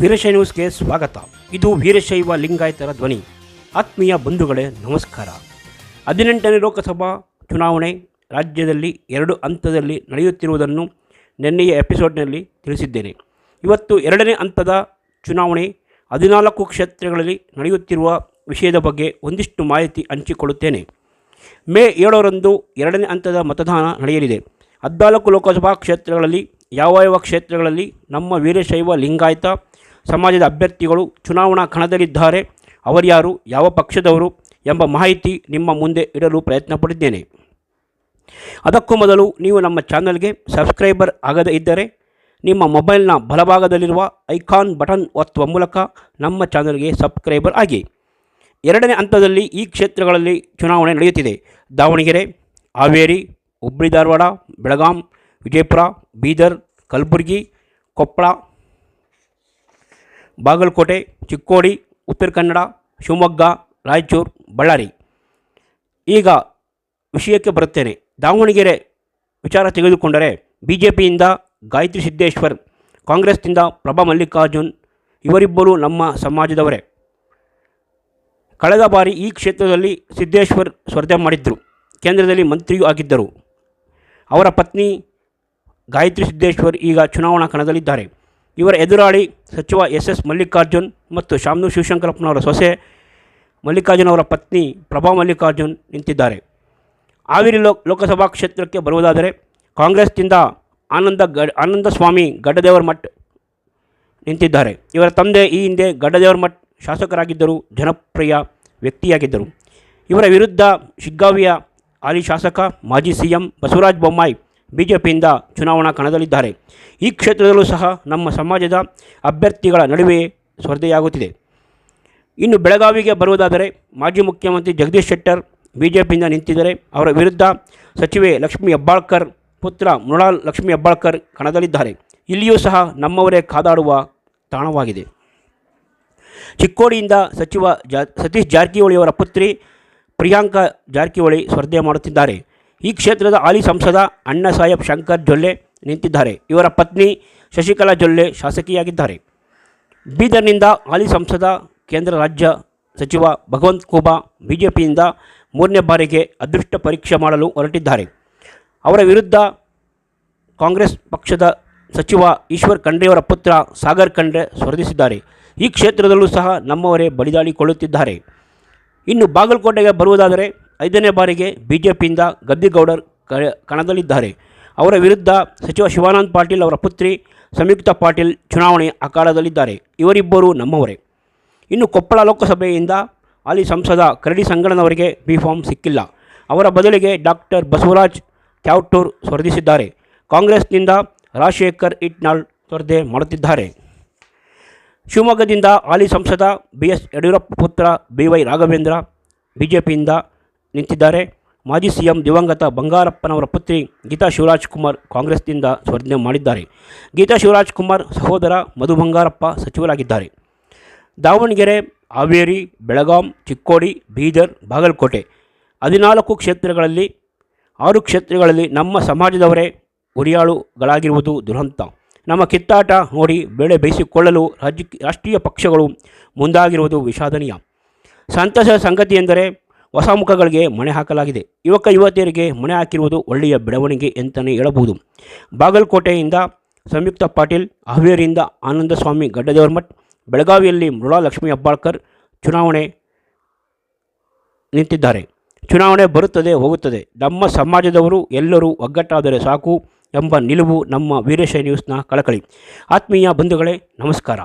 ವೀರಶೈವ ನ್ಯೂಸ್ಗೆ ಸ್ವಾಗತ. ಇದು ವೀರಶೈವ ಲಿಂಗಾಯತರ ಧ್ವನಿ. ಆತ್ಮೀಯ ಬಂಧುಗಳೇ, ನಮಸ್ಕಾರ. ಹದಿನೆಂಟನೇ ಲೋಕಸಭಾ ಚುನಾವಣೆ ರಾಜ್ಯದಲ್ಲಿ ಎರಡು ಹಂತದಲ್ಲಿ ನಡೆಯುತ್ತಿರುವುದನ್ನು ನಿನ್ನೆಯ ಎಪಿಸೋಡ್ನಲ್ಲಿ ತಿಳಿಸಿದ್ದೇನೆ. ಇವತ್ತು ಎರಡನೇ ಹಂತದ ಚುನಾವಣೆ ಹದಿನಾಲ್ಕು ಕ್ಷೇತ್ರಗಳಲ್ಲಿ ನಡೆಯುತ್ತಿರುವ ವಿಷಯದ ಬಗ್ಗೆ ಒಂದಿಷ್ಟು ಮಾಹಿತಿ ಹಂಚಿಕೊಳ್ಳುತ್ತೇನೆ. ಮೇ ಏಳರಂದು ಎರಡನೇ ಹಂತದ ಮತದಾನ ನಡೆಯಲಿದೆ. ಹದಿನಾಲ್ಕು ಲೋಕಸಭಾ ಕ್ಷೇತ್ರಗಳಲ್ಲಿ, ಯಾವ ಯಾವ ಕ್ಷೇತ್ರಗಳಲ್ಲಿ ನಮ್ಮ ವೀರಶೈವ ಲಿಂಗಾಯತ ಸಮಾಜದ ಅಭ್ಯರ್ಥಿಗಳು ಚುನಾವಣಾ ಕಣದಲ್ಲಿದ್ದಾರೆ. ಅವರ್ಯಾರು ಯಾವ ಪಕ್ಷದವರು ಎಂಬ ಮಾಹಿತಿ ನಿಮ್ಮ ಮುಂದೆ ಇಡಲು ಪ್ರಯತ್ನಪಟ್ಟಿದ್ದೇನೆ ಅದಕ್ಕೂ ಮೊದಲು ನೀವು ನಮ್ಮ ಚಾನಲ್ಗೆ ಸಬ್ಸ್ಕ್ರೈಬರ್ ಆಗದೇ ಇದ್ದರೆ ನಿಮ್ಮ ಮೊಬೈಲ್ನ ಬಲಭಾಗದಲ್ಲಿರುವ ಐಕಾನ್ ಬಟನ್ ಒತ್ತುವ ಮೂಲಕ ನಮ್ಮ ಚಾನಲ್ಗೆ ಸಬ್ಸ್ಕ್ರೈಬರ್ ಆಗಿ. ಎರಡನೇ ಹಂತದಲ್ಲಿ ಈ ಕ್ಷೇತ್ರಗಳಲ್ಲಿ ಚುನಾವಣೆ ನಡೆಯುತ್ತಿದೆ. ದಾವಣಗೆರೆ, ಹಾವೇರಿ, ಹುಬ್ಬಳ್ಳಿ, ಧಾರವಾಡ, ಬೆಳಗಾಂ, ವಿಜಯಪುರ, ಬೀದರ್, ಕಲಬುರಗಿ, ಕೊಪ್ಪಳ ಬಾಗಲಕೋಟೆ, ಚಿಕ್ಕೋಡಿ, ಉತ್ತರ ಕನ್ನಡ, ಶಿವಮೊಗ್ಗ, ರಾಯಚೂರು, ಬಳ್ಳಾರಿ. ಈಗ ವಿಷಯಕ್ಕೆ ಬರುತ್ತೇನೆ. ದಾವಣಗೆರೆ ವಿಚಾರ ತೆಗೆದುಕೊಂಡರೆ ಬಿ ಜೆ ಗಾಯತ್ರಿ ಸಿದ್ದೇಶ್ವರ್, ಕಾಂಗ್ರೆಸ್ನಿಂದ ಪ್ರಭಾ ಮಲ್ಲಿಕಾರ್ಜುನ್ ಇವರಿಬ್ಬರು ನಮ್ಮ ಸಮಾಜದವರೇ. ಕಳೆದ ಬಾರಿ ಈ ಕ್ಷೇತ್ರದಲ್ಲಿ ಸಿದ್ದೇಶ್ವರ್ ಸ್ಪರ್ಧೆ ಮಾಡಿದ್ದರು ಕೇಂದ್ರದಲ್ಲಿ ಮಂತ್ರಿಯೂ ಆಗಿದ್ದರು. ಅವರ ಪತ್ನಿ ಗಾಯತ್ರಿ ಸಿದ್ದೇಶ್ವರ್ ಈಗ ಚುನಾವಣಾ ಕಣದಲ್ಲಿದ್ದಾರೆ. ಇವರ ಎದುರಾಳಿ ಸಚಿವ ಎಸ್ ಎಸ್ ಮಲ್ಲಿಕಾರ್ಜುನ್ ಮತ್ತು ಶಾಮನು ಶಿವಶಂಕರಪ್ಪನವರ ಸೊಸೆ ಮಲ್ಲಿಕಾರ್ಜುನ್ ಅವರ ಪತ್ನಿ ಪ್ರಭಾ ಮಲ್ಲಿಕಾರ್ಜುನ್ ನಿಂತಿದ್ದಾರೆ. ಹಾವೇರಿ ಲೋಕ್, ಲೋಕಸಭಾ ಕ್ಷೇತ್ರಕ್ಕೆ ಬರುವುದಾದರೆ ಕಾಂಗ್ರೆಸ್ನಿಂದ ಆನಂದ ಗಡ್ ಆನಂದ ಸ್ವಾಮಿ ಗಡ್ಡದೇವರ ಮಠ್ ನಿಂತಿದ್ದಾರೆ. ಇವರ ತಂದೆ ಈ ಹಿಂದೆ ಗಡ್ಡದೇವರ ಮಠ್ ಶಾಸಕರಾಗಿದ್ದರು ಜನಪ್ರಿಯ ವ್ಯಕ್ತಿಯಾಗಿದ್ದರು. ಇವರ ವಿರುದ್ಧ ಶಿಗ್ಗಾವಿಯ ಹಾಲಿ ಶಾಸಕ ಮಾಜಿ C M Basavaraj Bommai B J ಪಿಯಿಂದ ಚುನಾವಣಾ ಕಣದಲ್ಲಿದ್ದಾರೆ. ಈ ಕ್ಷೇತ್ರದಲ್ಲೂ ಸಹ ನಮ್ಮ ಸಮಾಜದ ಅಭ್ಯರ್ಥಿಗಳ ನಡುವೆ ಸ್ಪರ್ಧೆಯಾಗುತ್ತಿದೆ. ಇನ್ನು ಬೆಳಗಾವಿಗೆ ಬರುವುದಾದರೆ ಮಾಜಿ ಮುಖ್ಯಮಂತ್ರಿ ಜಗದೀಶ್ ಶೆಟ್ಟರ್ ಬಿ ಜೆ ಪಿಯಿಂದ ನಿಂತಿದ್ದರೆ. ಅವರ ವಿರುದ್ಧ ಸಚಿವೆ ಲಕ್ಷ್ಮೀ ಹೆಬ್ಬಾಳ್ಕರ್, ಪುತ್ರ ಮೃಣಾಲ್ ಲಕ್ಷ್ಮೀ ಹೆಬ್ಬಾಳ್ಕರ್ ಕಣದಲ್ಲಿದ್ದಾರೆ. ಇಲ್ಲಿಯೂ ಸಹ ನಮ್ಮವರೇ ಕಾದಾಡುವ ತಾಣವಾಗಿದೆ. ಚಿಕ್ಕೋಡಿಯಿಂದ ಸಚಿವ ಜಾ ಸತೀಶ್ ಜಾರಕಿಹೊಳಿಯವರ ಪುತ್ರಿ ಪ್ರಿಯಾಂಕಾ ಜಾರಕಿಹೊಳಿ ಸ್ಪರ್ಧೆ ಮಾಡುತ್ತಿದ್ದಾರೆ. ಈ ಕ್ಷೇತ್ರದ ಹಾಲಿ ಸಂಸದ ಅಣ್ಣ ಸಾಹೇಬ್ ಶಂಕರ್ ಜೊಲ್ಲೆ ನಿಂತಿದ್ದಾರೆ. ಇವರ ಪತ್ನಿ ಶಶಿಕಲಾ ಜೊಲ್ಲೆ ಶಾಸಕಿಯಾಗಿದ್ದಾರೆ. ಬೀದರ್ನಿಂದ ಹಾಲಿ ಸಂಸದ, ಕೇಂದ್ರ ರಾಜ್ಯ ಸಚಿವ ಭಗವಂತ್ ಖೂಬಾ ಬಿಜೆಪಿಯಿಂದ ಮೂರನೇ ಬಾರಿಗೆ ಅದೃಷ್ಟ ಪರೀಕ್ಷೆ ಮಾಡಲು ಹೊರಟಿದ್ದಾರೆ. ಅವರ ವಿರುದ್ಧ ಕಾಂಗ್ರೆಸ್ ಪಕ್ಷದ ಸಚಿವ ಈಶ್ವರ್ ಖಂಡ್ರೆಯವರ ಪುತ್ರ ಸಾಗರ್ ಖಂಡ್ರೆ ಸ್ಪರ್ಧಿಸಿದ್ದಾರೆ. ಈ ಕ್ಷೇತ್ರದಲ್ಲೂ ಸಹ ನಮ್ಮವರೇ ಬಲಿದಾಳಿಕೊಳ್ಳುತ್ತಿದ್ದಾರೆ ಇನ್ನು ಬಾಗಲಕೋಟೆಗೆ ಬರುವುದಾದರೆ ಐದನೇ ಬಾರಿಗೆ ಬಿ ಜೆ ಪಿಯಿಂದ ಗದ್ದಿಗೌಡರ್ ಕಣದಲ್ಲಿದ್ದಾರೆ. ಅವರ ವಿರುದ್ಧ ಸಚಿವ ಶಿವಾನಂದ ಪಾಟೀಲ್ ಅವರ ಪುತ್ರಿ ಸಂಯುಕ್ತ ಪಾಟೀಲ್ ಚುನಾವಣೆ ಅಖಾಡದಲ್ಲಿದ್ದಾರೆ ಇವರಿಬ್ಬರು ನಮ್ಮವರೇ. ಇನ್ನು ಕೊಪ್ಪಳ ಲೋಕಸಭೆಯಿಂದ ಅಲ್ಲಿ ಸಂಸದ ಕರಡಿ ಸಂಗಣ್ಣನವರಿಗೆ ಬಿ ಫಾರ್ಮ್ ಸಿಕ್ಕಿಲ್ಲ. ಅವರ ಬದಲಿಗೆ ಡಾಕ್ಟರ್ ಬಸವರಾಜ್ ಕ್ಯಾವ್ಟೂರ್ ಸ್ಪರ್ಧಿಸಿದ್ದಾರೆ. ಕಾಂಗ್ರೆಸ್ನಿಂದ ರಾಜಶೇಖರ್ ಇಟ್ನಾಳ್ ಸ್ಪರ್ಧೆ ಮಾಡುತ್ತಿದ್ದಾರೆ. ಶಿವಮೊಗ್ಗದಿಂದ ಹಾಲಿ ಸಂಸದ ಬಿ ಎಸ್ ಯಡಿಯೂರಪ್ಪ ಪುತ್ರ B Y Raghavendra B J ಪಿಯಿಂದ ನಿಂತಿದ್ದಾರೆ. ಮಾಜಿ ಸಿಎಂ ದಿವಂಗತ ಬಂಗಾರಪ್ಪನವರ ಪುತ್ರಿ ಗೀತಾ ಶಿವರಾಜ್ ಕುಮಾರ್ ಕಾಂಗ್ರೆಸ್ನಿಂದ ಸ್ಪರ್ಧೆ ಮಾಡಿದ್ದಾರೆ. ಗೀತಾ ಶಿವರಾಜ್ ಕುಮಾರ್ ಸಹೋದರ ಮಧು ಬಂಗಾರಪ್ಪ ಸಚಿವರಾಗಿದ್ದಾರೆ. ದಾವಣಗೆರೆ, ಹಾವೇರಿ, ಬೆಳಗಾಂ, ಚಿಕ್ಕೋಡಿ, ಬೀದರ್, ಬಾಗಲಕೋಟೆ ಹದಿನಾಲ್ಕು ಕ್ಷೇತ್ರಗಳಲ್ಲಿ ಆರು ಕ್ಷೇತ್ರಗಳಲ್ಲಿ ನಮ್ಮ ಸಮಾಜದವರೇ ಉರಿಯಾಳುಗಳಾಗಿರುವುದು ದುರಂತ. ನಮ್ಮ ಕಿತ್ತಾಟ ನೋಡಿ ಬೆಳೆ ಬೇಯಿಸಿಕೊಳ್ಳಲು ರಾಜ್ಯ ರಾಷ್ಟ್ರೀಯ ಪಕ್ಷಗಳು ಮುಂದಾಗಿರುವುದು ವಿಷಾದನೀಯ. ಸಂತಸ ಸಂಗತಿ ಎಂದರೆ ಹೊಸ ಮುಖಗಳಿಗೆ ಮಣೆ ಹಾಕಲಾಗಿದೆ. ಯುವಕ, ಯುವತಿಯರಿಗೆ ಮಣೆ ಹಾಕಿರುವುದು ಒಳ್ಳೆಯ ಬೆಳವಣಿಗೆ ಅಂತಲೇ ಹೇಳಬಹುದು. ಬಾಗಲಕೋಟೆಯಿಂದ ಸಂಯುಕ್ತ ಪಾಟೀಲ್, ಹಾವೇರಿಯಿಂದ ಆನಂದಸ್ವಾಮಿ ಗಡ್ಡದೇವರ್ಮಠ್ ಬೆಳಗಾವಿಯಲ್ಲಿ ಮೃಳಾ ಲಕ್ಷ್ಮೀ ಹೆಬ್ಬಾಳ್ಕರ್ ಚುನಾವಣೆ ನಿಂತಿದ್ದಾರೆ. ಚುನಾವಣೆ ಬರುತ್ತದೆ, ಹೋಗುತ್ತದೆ. ನಮ್ಮ ಸಮಾಜದವರು ಎಲ್ಲರೂ ಒಗ್ಗಟ್ಟಾದರೆ ಸಾಕು ಎಂಬ ನಿಲುವು ನಮ್ಮ ವೀರಶೈ ನ್ಯೂಸ್ನ ಕಳಕಳಿ. ಆತ್ಮೀಯ ಬಂಧುಗಳೇ, ನಮಸ್ಕಾರ.